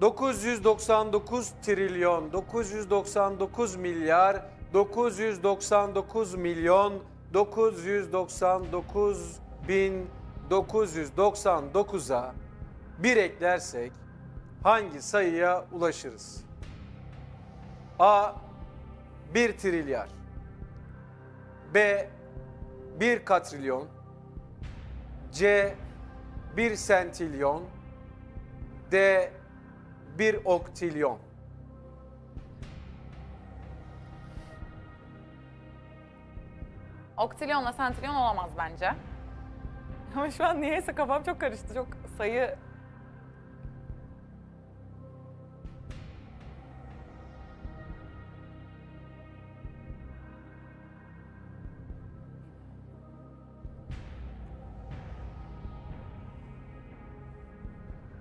999 trilyon, 999 milyar, 999 milyon, 999 bin 999'a bir eklersek hangi sayıya ulaşırız? A 1 trilyar. B 1 katrilyon. C 1 sentilyon. D 1 oktilyon Oktilyonla sentilyon olamaz bence. Ama şu an niyeyse kafam çok karıştı. Çok sayı...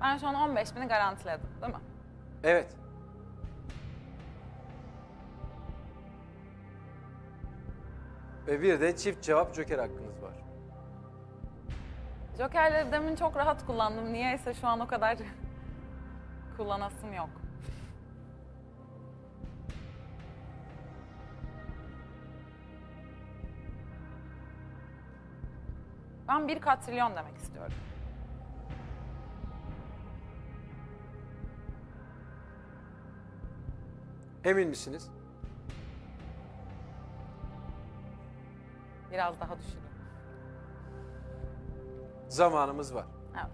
Ben şu an 15 bini garantiledim değil mi? Evet. Ve bir de çift cevap joker hakkınız var. Jokerleri demin çok rahat kullandım. Niyeyse şu an o kadar kullanasım yok. Ben bir katrilyon demek istiyorum. Emin misiniz? Biraz daha düşüneyim. Zamanımız var. Evet.